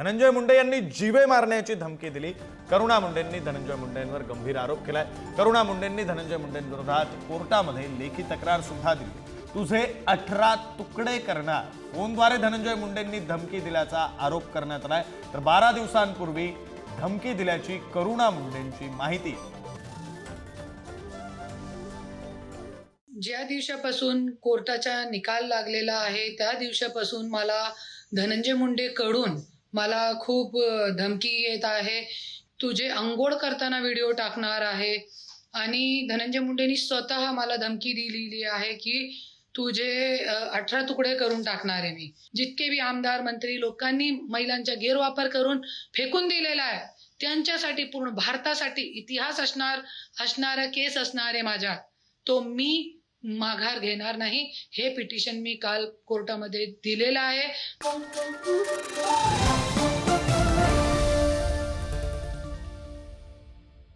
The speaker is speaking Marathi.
धनंजय मुंडे यांनी जीवे मारण्याची धमकी दिली. करुणा मुंडेंनी धनंजय मुंडेंवर गंभीर आरोप केलाय. करुणा मुंडेंनी धनंजय मुंडेंविरोधात कोर्टामध्ये लेखी तक्रार सुद्धा दिली. तुझे अठरा तुकडे करणार. फोनद्वारे धनंजय मुंडेंनी धमकी दिल्याचा आरोप करण्यात आलाय. तर बारा दिवसांपूर्वी धमकी दिल्याची करुणा मुंडेंची माहिती. ज्या दिवसापासून कोर्टाचा निकाल लागलेला आहे त्या दिवसापासून मला धनंजय मुंडे कडून मला खूप धमकी येत आहे. तुझे आंघोळ करताना व्हिडिओ टाकणार आहे. आणि धनंजय मुंडेनी स्वतः मला धमकी दिलेली आहे की तुझे अठरा तुकडे करून टाकणार आहे मी. जितके बी आमदार मंत्री लोकांनी महिलांचा गैरवापर करून फेकून दिलेला आहे त्यांच्यासाठी पूर्ण भारतासाठी इतिहास असणार असणारा केस असणार आहे माझ्या. तो मी माघार घेणार नाही. हे पिटिशन मी काल कोर्टामध्ये दिलेलं आहे.